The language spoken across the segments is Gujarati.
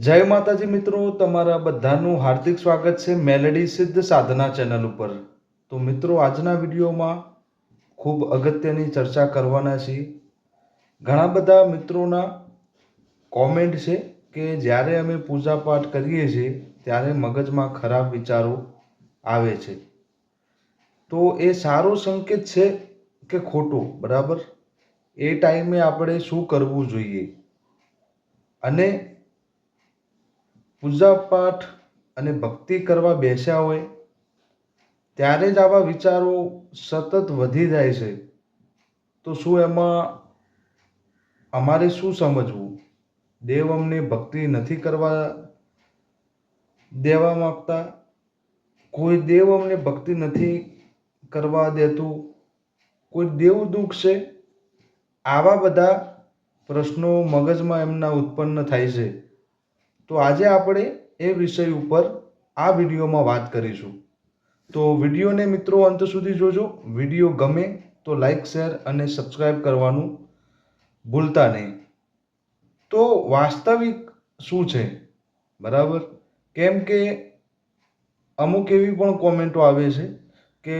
જય માતાજી મિત્રો, તમારા બધાનું હાર્દિક સ્વાગત છે મેલેડી સિદ્ધ સાધના ચેનલ ઉપર. તો મિત્રો, આજના વિડીયોમાં ખૂબ અગત્યની ચર્ચા કરવાના છીએ. ઘણા બધા મિત્રોના કોમેન્ટ છે કે જ્યારે અમે પૂજાપાઠ કરીએ છીએ, ત્યારે મગજમાં ખરાબ વિચારો આવે છે. તો એ સારો સંકેત છે કે ખોટો, બરાબર? એ ટાઈમે આપણે શું કરવું જોઈએ? અને પૂજા પાઠ અને ભક્તિ કરવા બેસ્યા હોય, ત્યારે જ આવા વિચારો સતત વધી જાય છે. તો શું એમાં અમારે શું સમજવું? દેવ અમને ભક્તિ નથી કરવા દેવા માગતા? કોઈ દેવ અમને ભક્તિ નથી કરવા દેતું? કોઈ દેવ દુઃખ છે? આવા બધા પ્રશ્નો મગજમાં એમના ઉત્પન્ન થાય છે. તો આજે આપણે એ વિષય ઉપર આ વિડીયોમાં વાત કરીશું. તો વિડીયોને મિત્રો અંત સુધી જોજો. વીડિયો ગમે તો લાઈક શેર અને સબસ્ક્રાઈબ કરવાનું ભૂલતા નહીં. તો વાસ્તવિક શું છે? બરાબર? કેમ કે અમુક એવી પણ કોમેન્ટો આવે છે કે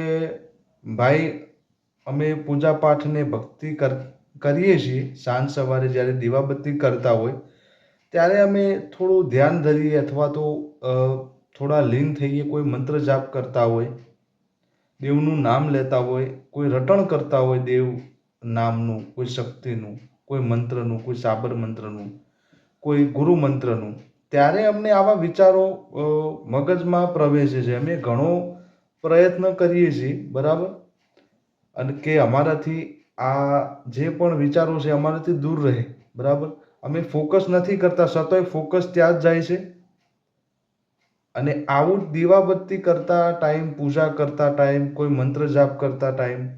ભાઈ, અમે પૂજા પાઠને ભક્તિ કરીએ છીએ. સાંજ સવારે જ્યારે દીવાબત્તી કરતા હોય ત્યારે અમે થોડું ધ્યાન ધરીએ અથવા તો થોડા લીન થઈએ, કોઈ મંત્ર જાપ કરતા હોય, દેવનું નામ લેતા હોય, કોઈ રટણ કરતા હોય દેવ નામનું, કોઈ શક્તિનું, કોઈ મંત્રનું, કોઈ સાબર મંત્રનું, કોઈ ગુરુ મંત્રનું. ત્યારે અમને આવા વિચારો મગજમાં પ્રવેશે છે. અમે ઘણો પ્રયત્ન કરીએ છીએ, બરાબર? અને કે અમારાથી આ જે પણ વિચારો છે, અમારાથી દૂર રહે, બરાબર? અમે ફોકસ નથી કરતા, સતોય ફોકસ ત્યાં જ જાય છે. અને આવું દીવાબત્તી કરતા ટાઈમ, પૂજા કરતા ટાઈમ, કોઈ મંત્ર જાપ કરતા ટાઈમ,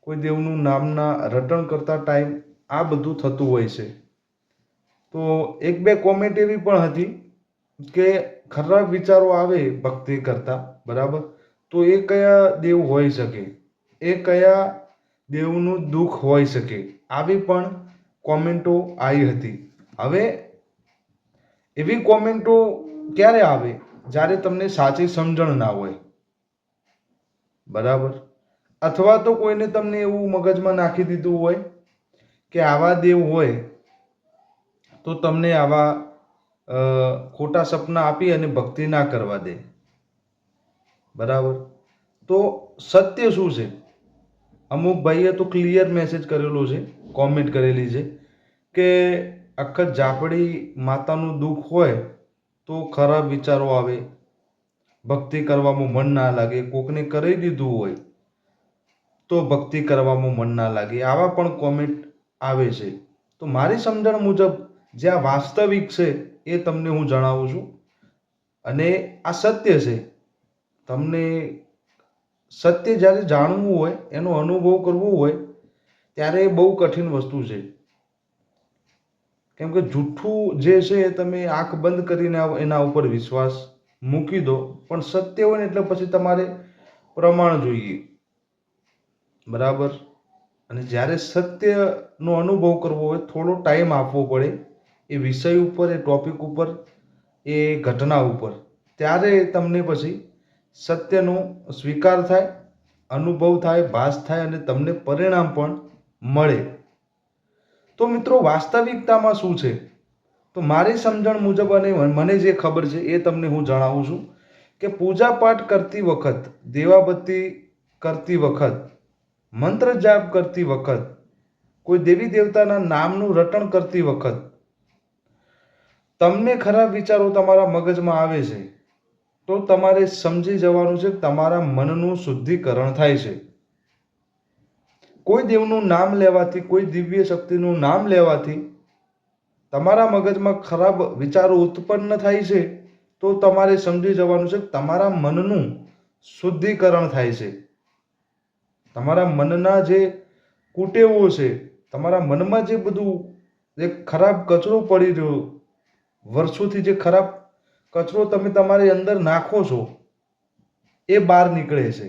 કોઈ દેવનું નામના રટણ કરતા ટાઈમ આ બધું થતું હોય છે. તો એક બે કોમેન્ટ એવી પણ હતી કે ખરાબ વિચારો આવે ભક્તિ કરતા, બરાબર? તો એ કયા દેવ હોઈ શકે? એ કયા દેવનું દુઃખ હોઈ શકે? આવી પણ કોમેન્ટો આવી હતી. હવે એવી કોમેન્ટો ક્યારે આવે જ્યારે તમને સાચી સમજણ ના હોય? બરાબર? અથવા તો કોઈને તમને એવું મગજમાં નાખી દીધું હોય કે આવા દેવ હોય, તો તમને આવા ખોટા સપના આપી અને ભક્તિ ના કરવા દે. બરાબર? તો સત્ય શું છે? અમુક ભાઈએ તો ક્લિયર મેસેજ કરેલો છે કોમેન્ટ કરેલી છે કે આખા ઝાપડી માતાનું દુઃખ હોય તો ખરાબ વિચારો આવે, ભક્તિ કરવામાં મન ના લાગે, કોકને કરી દીધું હોય તો ભક્તિ કરવામાં મન ના લાગે, આવા પણ કોમેન્ટ આવે છે. તો મારી સમજણ મુજબ જે આ વાસ્તવિક છે એ તમને હું જણાવું છું અને આ સત્ય છે. તમને સત્ય જ્યારે જાણવું હોય, એનો અનુભવ કરવો હોય, ત્યારે એ બહુ કઠિન વસ્તુ છે. કેમ કે જૂઠું જે છે એ તમે આંખ બંધ કરીને એના ઉપર વિશ્વાસ મૂકી દો, પણ સત્ય હોય ને એટલે પછી તમારે પ્રમાણ જોઈએ. બરાબર? અને જ્યારે સત્યનો અનુભવ કરવો હોય, થોડો ટાઈમ આપવો પડે એ વિષય ઉપર, એ ટોપિક ઉપર, એ ઘટના ઉપર. ત્યારે તમને પછી સત્યનો સ્વીકાર થાય, અનુભવ થાય, ભાસ થાય અને તમને પરિણામ પણ મળે. તો મિત્રો, વાસ્તવિકતામાં શું છે? તો મારી સમજણ મુજબ અને મને જે ખબર છે એ તમને હું જણાવું છું કે પૂજા પાઠ કરતી વખત, દેવાબત્તી કરતી વખત, મંત્ર જાપ કરતી વખત, કોઈ દેવી દેવતાના નામનું રટણ કરતી વખત, તમને ખરાબ વિચારો તમારા મગજમાં આવે છે તો તમારે સમજી જવાનું છે તમારા મનનું શુદ્ધિકરણ થાય છે. કોઈ દેવનું નામ લેવાથી, કોઈ દિવ્ય શક્તિનું નામ લેવાથી તમારા મગજમાં ખરાબ વિચારો ઉત્પન્ન થાય છે, તો તમારે સમજી જવાનું છે તમારા મનનું શુદ્ધિકરણ થાય છે. તમારા મનના જે કુટેવો છે, તમારા મનમાં જે બધું જે ખરાબ કચરો પડી રહ્યો, વર્ષોથી જે ખરાબ કચરો તમે તમારી અંદર નાખો છો, એ બહાર નીકળે છે.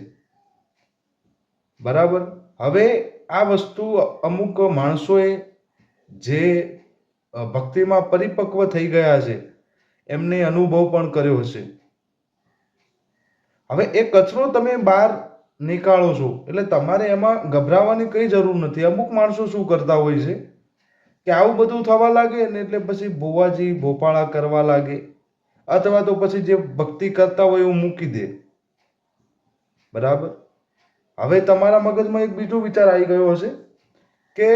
બરાબર? હવે આ વસ્તુ અમુક માણસોએ જે ભક્તિમાં પરિપક્વ થઈ ગયા છે, એમને અનુભવ પણ કર્યો હશે હવે એ કચરો તમે બહાર નીકાળો છો, એટલે તમારે એમાં ગભરાવાની કંઈ જરૂર નથી. અમુક માણસો શું કરતા હોય છે? કે આવું બધું થવા લાગે ને એટલે પછી ભોવાજી, ભોપાળા કરવા લાગે. અથવા તો પછી જે ભક્તિ કરતા હોય એવું મૂકી દે. બરાબર? હવે તમારા મગજમાં એક બીજો વિચાર આવી ગયો હશે કે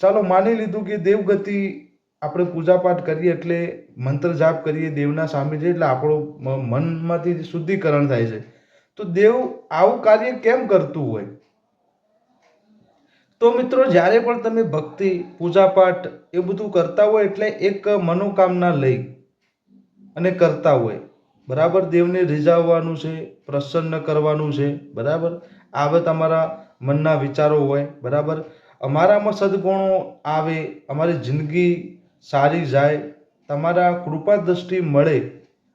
ચાલો માની લીધું કે દેવગતિ આપણે પૂજાપાઠ કરીએ એટલે મંત્ર જાપ કરીએ, દેવના સામે છે એટલે આપણું મનમાંથી શુદ્ધિકરણ થાય છે. તો દેવ આવું કાર્ય કેમ કરતું હોય? તો મિત્રો જ્યારે પણ તમે ભક્તિ, પૂજાપાઠ એ બધું કરતા હોય એટલે એક મનોકામના લઈ અને કરતા હોય. બરાબર? દેવને રીઝાવવાનું છે, પ્રસન્ન કરવાનું છે. બરાબર? આવે તમારા મનના વિચારો હોય. બરાબર? અમારામાં સદગુણો આવે, અમારી જિંદગી સારી જાય, તમારા કૃપા દ્રષ્ટિ મળે,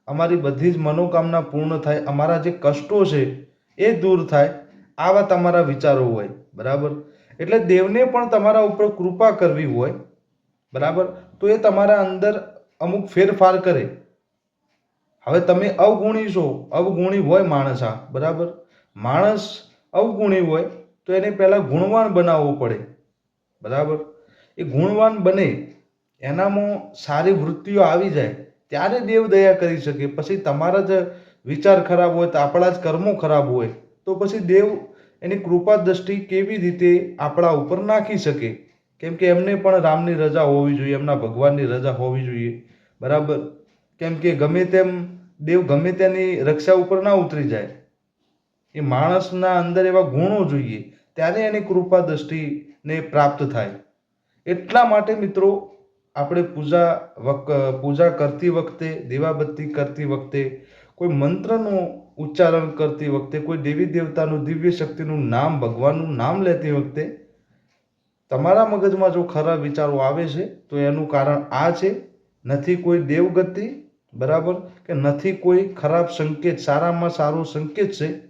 અમારી બધી જ મનોકામના પૂર્ણ થાય, અમારા જે કષ્ટો છે એ દૂર થાય, આવા તમારા વિચારો હોય. બરાબર? એટલે દેવને પણ તમારા ઉપર કૃપા કરવી હોય. બરાબર? તો એ તમારા અંદર અમુક ફેરફાર કરે. હવે તમે અવગુણી છો, અવગુણી હોય માણસ આ, બરાબર? માણસ અવગુણી હોય તો એને પહેલાં ગુણવાન બનાવવો પડે, બરાબર? એ ગુણવાન બને, એનામાં સારી વૃત્તિઓ આવી જાય, ત્યારે દેવ દયા કરી શકે. પછી તમારા જ વિચાર ખરાબ હોય, તો આપણા જ કર્મો ખરાબ હોય, તો પછી દેવ એની કૃપા દ્રષ્ટિ કેવી રીતે આપણા ઉપર નાખી શકે? કેમ કે એમને પણ રામની રજા હોવી જોઈએ, એમના ભગવાનની રજા હોવી જોઈએ, બરાબર? કેમ કે ગમે તેમ દેવ ગમે તેની રક્ષા ઉપર ના ઉતરી જાય. એ માણસના અંદર એવા ગુણો જોઈએ, ત્યારે એની કૃપા દ્રષ્ટિને પ્રાપ્ત થાય. એટલા માટે મિત્રો, આપણે પૂજા વક, પૂજા કરતી વખતે, દીવાબત્તી કરતી વખતે, કોઈ મંત્રનું ઉચ્ચારણ કરતી વખતે, કોઈ દેવી દેવતાનું દિવ્ય શક્તિનું નામ, ભગવાનનું નામ લેતી વખતે, તમારા મગજમાં જો ખરા વિચારો આવે છે, તો એનું કારણ આ છે, નથી કોઈ દેવગતિ બરાબર? કે નથી કોઈ ખરાબ સંકેત, સારામાં સારો સંકેત છે?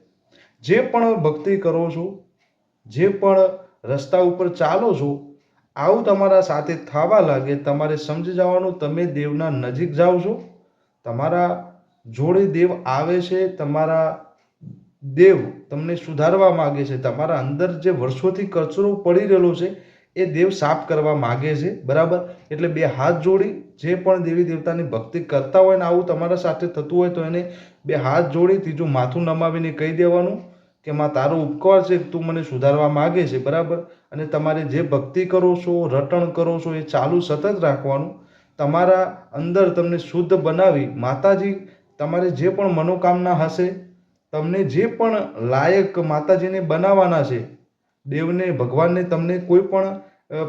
જે પણ ભક્તિ કરો છો, જે પણ રસ્તા ઉપર ચાલો છો, આવું તમારા સાથે થવા લાગે, તમારે સમજી જવાનું તમે દેવના નજીક જાઓ છો. તમારા જોડે દેવ આવે છે, તમારા દેવ તમને સુધારવા માગે છે, તમારા અંદર જે વર્ષોથી કચરો પડી રહેલો છે એ દેવ સાફ કરવા માગે છે, બરાબર? એટલે બે હાથ જોડી જે પણ દેવી દેવતાની ભક્તિ કરતા હોય ને આવું તમારા સાથે થતું હોય તો એને બે હાથ જોડી ત્રીજું માથું નમાવીને કહી દેવાનું કે, માં, તારો ઉપકાર છે, તું મને સુધારવા માગે છે, બરાબર? અને તમારે જે ભક્તિ કરો છો, રટણ કરો છો, એ ચાલુ સતત રાખવાનું. તમારા અંદર તમને શુદ્ધ બનાવી માતાજી, તમારે જે પણ મનોકામના હશે, તમને જે પણ લાયક માતાજીને બનાવવાના છે દેવને, ભગવાનને તમને કોઈ પણ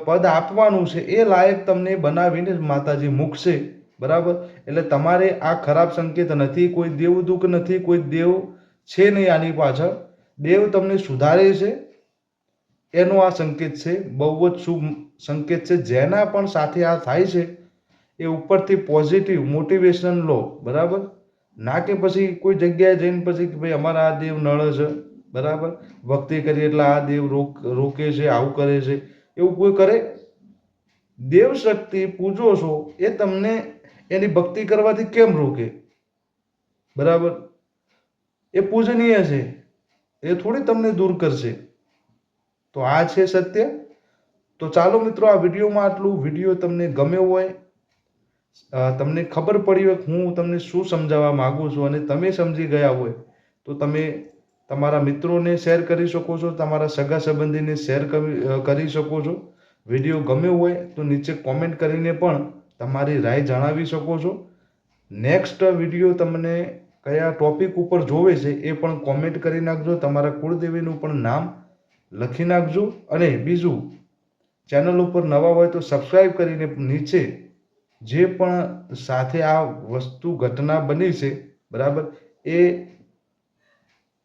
પદ આપવાનું છે, એ લાયક તમને બનાવીને માતાજી મૂકશે. બરાબર? એટલે તમારે આ ખરાબ સંકેત નથી, કોઈ દેવ દુઃખ નથી, કોઈ દેવ છે નહીં આની પાછળ. દેવ તમને સુધારે છે. એનો આ સંકેત છે. બહુ જ શુભ સંકેત છે. જેના પણ સાથે આ થાય છે. એ ઉપરથી પોઝિટિવ મોટિવેશન લો બરાબર? ના કે પછી કોઈ જગ્યાએ જઈને પછી કે ભાઈ અમારા આ દેવ નળ છે. બરાબર? ભક્તિ કરીએ એટલે આ દેવ રોક, રોકે છે, આવું કરે છે. એવું કોઈ કરે? દેવ શક્તિ પૂજો છો, એ તમને એની ભક્તિ કરવાથી કેમ રોકે? બરાબર? એ પૂજનીય છે. એ થોડી તમને દૂર કરશે. તો આ છે સત્ય. તો ચાલો મિત્રો, આ વિડીયોમાં આટલું. વીડિયો તમને ગમ્યો હોય તમને ખબર પડી હોય હું તમને શું સમજાવવા માગું છું અને તમે સમજી ગયા હોય, તો તમે તમારા મિત્રોને શેર કરી શકો છો, તમારા સગા સંબંધીને શેર કરી શકો છો. વીડિયો ગમ્યો હોય તો નીચે કોમેન્ટ કરીને પણ તમારી રાય જણાવી શકો છો. નેક્સ્ટ વીડિયો તમને કયા ટોપિક ઉપર જોવે છે એ પણ કોમેન્ટ કરી નાખજો. તમારા કુળદેવીનું પણ નામ લખી નાખજો. અને બીજું ચેનલ ઉપર નવા હોય તો સબસ્ક્રાઈબ કરીને નીચે જે પણ સાથે આ વસ્તુ ઘટના બની છે, બરાબર, એ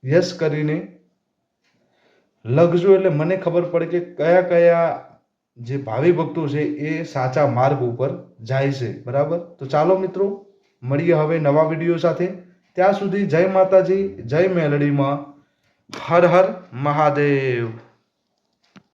યસ કરીને લખજો એટલે મને ખબર પડે કે કયા કયા જે ભાવિ ભક્તો છે એ સાચા માર્ગ ઉપર જાય છે. બરાબર? તો ચાલો મિત્રો, મળીએ હવે નવા વીડિયો સાથે. ત્યાં સુધી જય માતાજી, જય મેલડીમાં. હર હર મહાદેવ.